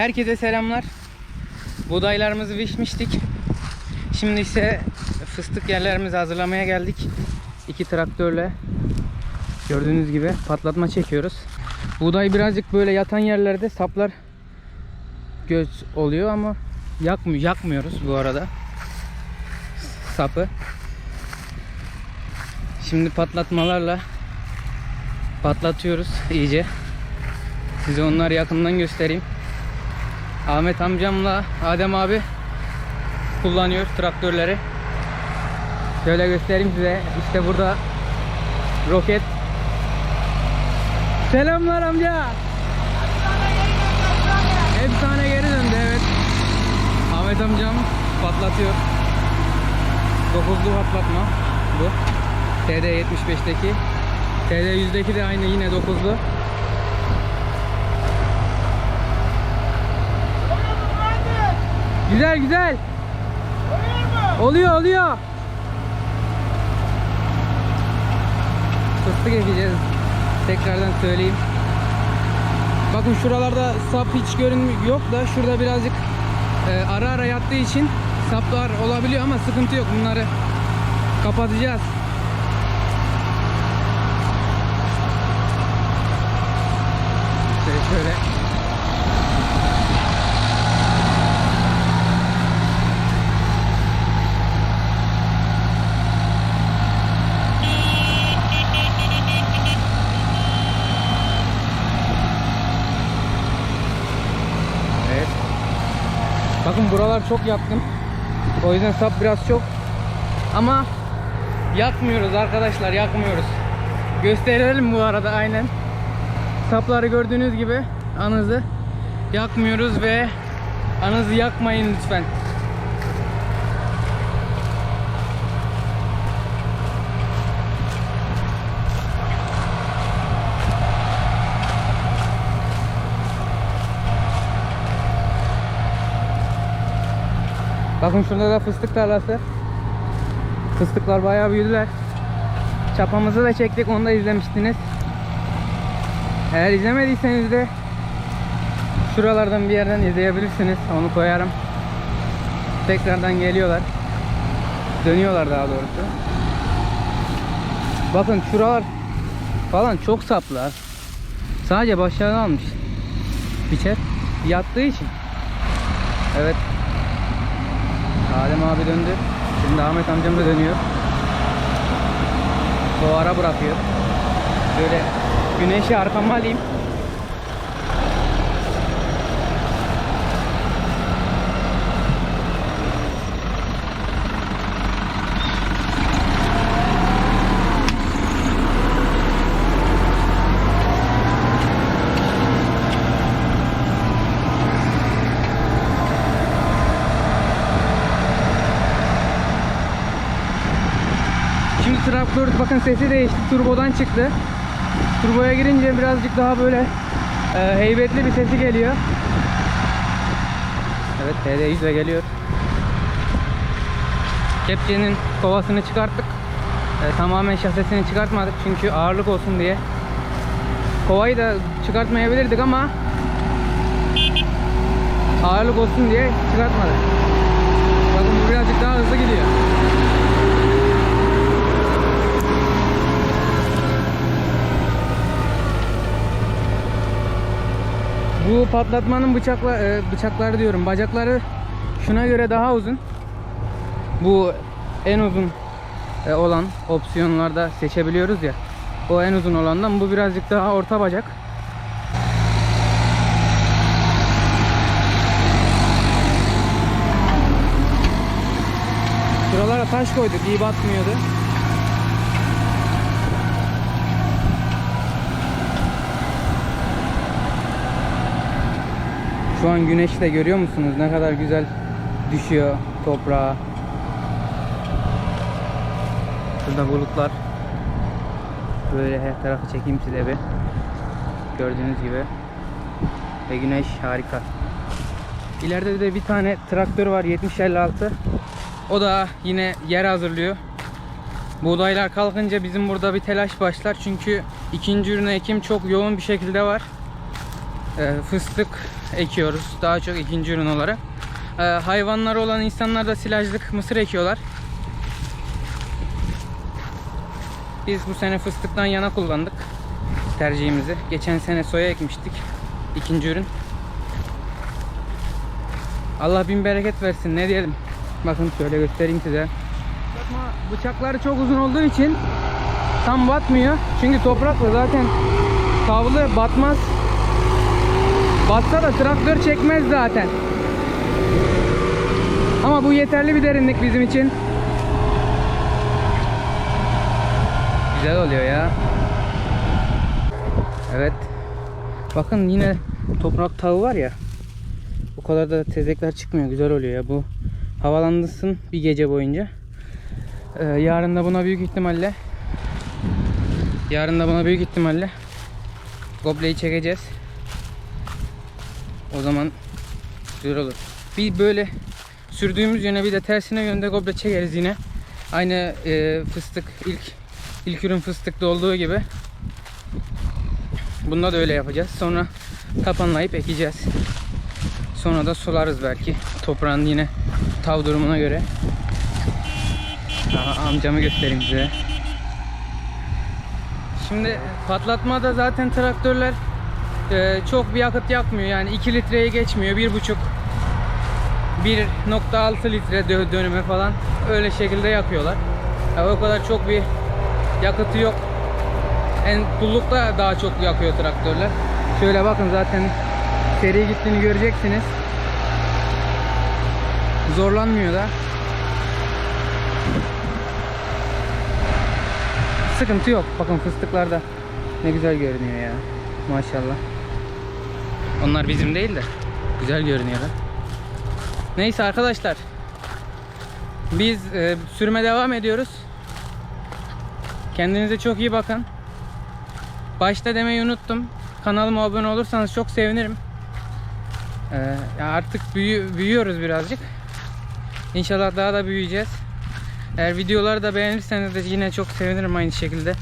Herkese selamlar. Buğdaylarımızı biçmiştik. Şimdi ise fıstık yerlerimizi hazırlamaya geldik. İki traktörle gördüğünüz gibi patlatma çekiyoruz. Buğday birazcık böyle yatan yerlerde saplar göz oluyor ama yakmıyor, yakmıyoruz bu arada sapı. Şimdi patlatmalarla patlatıyoruz iyice. Size onları yakından göstereyim. Ahmet amcamla Adem abi kullanıyor traktörleri. Şöyle göstereyim size. İşte burada roket. Selamlar amca. Efsane geri döndü evet. Ahmet amcam patlatıyor. Dokuzlu patlatma bu. TD75'teki. TD100'deki de aynı yine dokuzlu. Güzel güzel. Oluyor oluyor. Fıstık ekeceğiz. Tekrardan söyleyeyim. Bakın şuralarda sap hiç görün yok da şurada birazcık e, ara ara yattığı için saplar olabiliyor ama sıkıntı yok. Bunları kapatacağız. Şöyle şöyle. Evet. Bakın buralar çok yatkın. O yüzden sap biraz çok. Ama yakmıyoruz arkadaşlar, yakmıyoruz. Gösterelim bu arada aynen. Sapları gördüğünüz gibi anızı yakmıyoruz ve anızı yakmayın lütfen. Bakın şurada da fıstık tarlası. Fıstıklar bayağı büyüdüler. Çapamızı da çektik onu da izlemiştiniz. Eğer izlemediyseniz de şuralardan bir yerden izleyebilirsiniz. Onu koyarım. Tekrardan geliyorlar. Dönüyorlar daha doğrusu. Bakın şuralar falan çok saplar. Sadece başlarını almış. Biçer. Yattığı için. Evet. Adem abi döndü. Şimdi Ahmet amcam da dönüyor. O ara bırakıyor. Böyle güneşi arkama alayım. Traktör bakın sesi değişti. Turbodan çıktı. Turboya girince birazcık daha böyle e, heybetli bir sesi geliyor. Evet TD100 de geliyor. Kepçenin kovasını çıkarttık. E, tamamen şasesini çıkartmadık çünkü ağırlık olsun diye. Kovayı da çıkartmayabilirdik ama ağırlık olsun diye çıkartmadık. Bakın bu birazcık daha hızlı gidiyor. Bu patlatmanın bıçakla e, bıçakları diyorum bacakları şuna göre daha uzun. Bu en uzun e, olan opsiyonlarda seçebiliyoruz ya. O en uzun olandan bu birazcık daha orta bacak. Şuralara taş koyduk iyi batmıyordu. Şu an güneşi de görüyor musunuz? Ne kadar güzel düşüyor toprağa. Şurada bulutlar. Böyle her tarafı çekeyim size bir. Gördüğünüz gibi. Ve güneş harika. İleride de bir tane traktör var 7056. O da yine yer hazırlıyor. Buğdaylar kalkınca bizim burada bir telaş başlar. Çünkü ikinci ürün ekim çok yoğun bir şekilde var. Ee, fıstık ekiyoruz. Daha çok ikinci ürün olarak. Ee, hayvanları olan insanlar da silajlık mısır ekiyorlar. Biz bu sene fıstıktan yana kullandık tercihimizi. Geçen sene soya ekmiştik. İkinci ürün. Allah bin bereket versin ne diyelim. Bakın şöyle göstereyim size. Bıçakları çok uzun olduğu için tam batmıyor. Çünkü toprakla zaten kavlı batmaz. Batsa da traktör çekmez zaten. Ama bu yeterli bir derinlik bizim için. Güzel oluyor ya. Evet. Bakın yine toprak tağı var ya. O kadar da tezekler çıkmıyor. Güzel oluyor ya. Bu havalandırsın bir gece boyunca. Ee, yarın da buna büyük ihtimalle yarın da buna büyük ihtimalle gobleyi çekeceğiz. O zaman güzel olur. Bir böyle sürdüğümüz yöne bir de tersine yönde goble çekeriz yine. Aynı e, fıstık ilk ilk ürün fıstıkta olduğu gibi. Bunda da öyle yapacağız. Sonra tapanlayıp ekeceğiz. Sonra da sularız belki. Toprağın yine tav durumuna göre. Aha, amcamı göstereyim size. Şimdi patlatmada zaten traktörler e, çok bir yakıt yakmıyor. Yani 2 litreye geçmiyor. 1,5 1.6 litre dö- dönüme falan öyle şekilde yakıyorlar. Ya o kadar çok bir yakıtı yok. En pullukta daha çok yakıyor traktörler. Şöyle bakın zaten seri gittiğini göreceksiniz. Zorlanmıyor da. Sıkıntı yok. Bakın fıstıklar da ne güzel görünüyor ya. Maşallah. Onlar bizim değil de güzel görünüyorlar. Neyse arkadaşlar. Biz e, sürme devam ediyoruz. Kendinize çok iyi bakın. Başta demeyi unuttum. Kanalıma abone olursanız çok sevinirim. Ee, artık büyü- büyüyoruz birazcık. İnşallah daha da büyüyeceğiz. Eğer videoları da beğenirseniz de yine çok sevinirim aynı şekilde.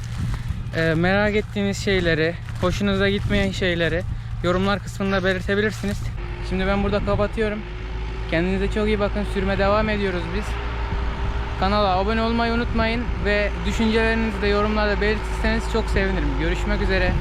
Ee, merak ettiğiniz şeyleri, hoşunuza gitmeyen şeyleri yorumlar kısmında belirtebilirsiniz. Şimdi ben burada kapatıyorum. Kendinize çok iyi bakın. Sürme devam ediyoruz biz. Kanala abone olmayı unutmayın ve düşüncelerinizi de yorumlarda belirtirseniz çok sevinirim. Görüşmek üzere.